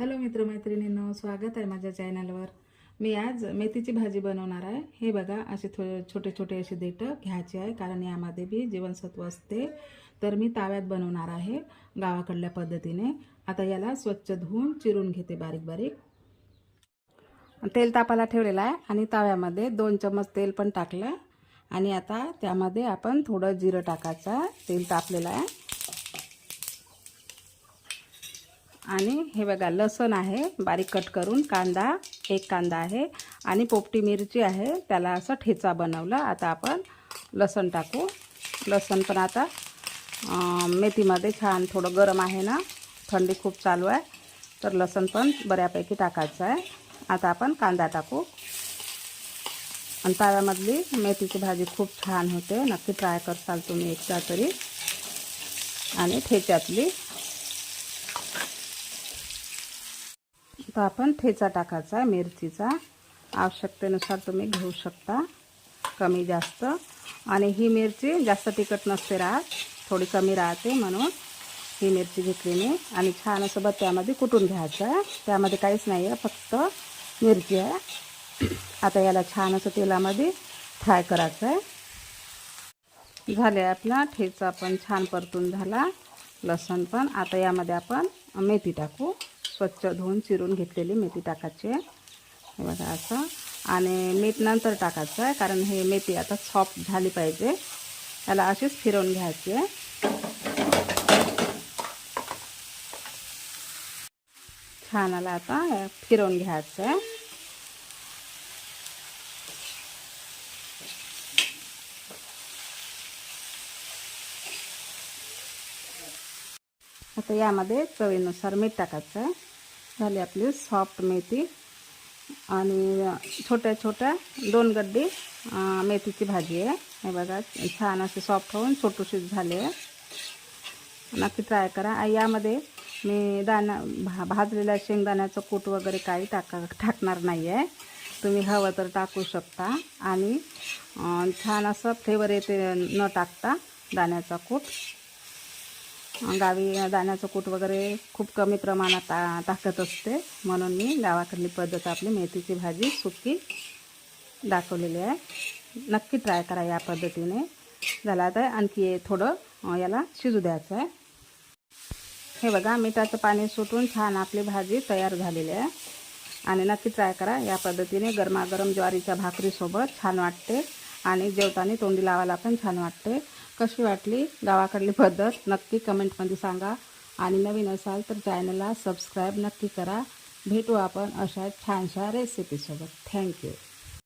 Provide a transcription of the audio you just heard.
Hello मित्रमैत्रिणींनो स्वागत आहे माझ्या चॅनलवर. मी आज मेथीची भाजी बनवणार आहे. हे बघा असे थो छोटे छोटे असे देठं घ्यायचे आहे कारण यामध्ये बी जीवनसत्व असते. तर मी ताव्यात बनवणार आहे गावाकडल्या पद्धतीने. आता याला स्वच्छ धुवून चिरून घेते बारीक बारीक. तेल तापायला ठेवलेलं आहे आणि ताव्यामध्ये दोन चम्मच तेल पण टाकलं. आणि आता त्यामध्ये आपण थोडं जिरं टाकायचं तेल तापलेलं आहे. आणि हे बघा लसूण आहे बारीक कट करून कांदा एक कांदा आहे आणि पोपटी मिरची आहे त्याला असं ठेचा बनवला. आता आपण लसण टाकू. लसूण पण आता मेथीमध्ये छान थोडं गरम आहे ना थंडी खूप चालू आहे तर लसूण पण बऱ्यापैकी टाकायचं आहे. आता आपण कांदा टाकू. आणि ताव्यामधली मेथीची भाजी खूप छान होते. नक्की ट्राय करसाल तुम्ही एकदा तरी. आणि ठेच्यातली तर आपण ठेचा टाकायचा आहे मिरचीचा. आवश्यकतेनुसार तुम्ही घेऊ शकता कमी जास्त. आणि ही मिरची जास्त तिखट नसते राहत थोडी कमी राहते म्हणून ही मिरची घेतली मी. आणि छान असं त्यामध्ये कुटून घ्यायचं आहे. त्यामध्ये काहीच नाही आहे फक्त मिरची आहे. आता याला छान असं तेलामध्ये फ्राय करायचं आहे. झाले आपला ठेचा पण छान परतून झाला लसण पण. आता यामध्ये आपण मेथी टाकू. स्वच्छ धुवून चिरून घेतलेली मेथी टाकायची. आहे हे बघा असं. आणि मीठ नंतर टाकायचं आहे कारण हे मेथी आता सॉफ्ट झाली पाहिजे. त्याला अशीच फिरवून घ्यायची आहे. छान आला आता फिरवून घ्यायचं आहे. आता यामध्ये चवीनुसार मीठ टाकायचं आहे. झाली आपली सॉफ्ट मेथी आणि छोट्या छोट्या दोन गड्डी मेथीची भाजी आहे. हे बघा छान असे सॉफ्ट होऊन छोटूशीच झाले. आहे नक्की ट्राय करा. आणि यामध्ये मी दाणा भा भाजलेल्या शेंगदाण्याचं कूट वगैरे काही टाका टाकणार नाही आहे तुम्ही हवं तर टाकू शकता. आणि छान असं फ्लेवर येते न टाकता दाण्याचा कूट. गावी दाण्याचं कूट वगैरे खूप कमी प्रमाणात टा टाकत असते. म्हणून मी गावाकडली पद्धत आपली मेथीची भाजी सुकी दाखवलेली आहे. नक्की ट्राय करा या पद्धतीने. झाला आता आणखी थोडं याला शिजू द्यायचं आहे. हे बघा मिठाचं पाणी सुटून छान आपली भाजी तयार झालेली आहे. आणि नक्की ट्राय करा या पद्धतीने गरमागरम ज्वारीच्या भाकरीसोबत छान वाटते. आणि जेवताना तोंडी लावायला पण छान वाटते. कशी वाटली? गावाकडली पद्धत? नक्की कमेंटमध्ये सांगा. आणि नवीन असाल तर चॅनलला सबस्क्राईब नक्की करा. भेटू आपण अशा छानशा रेसिपीसोबत थँक्यू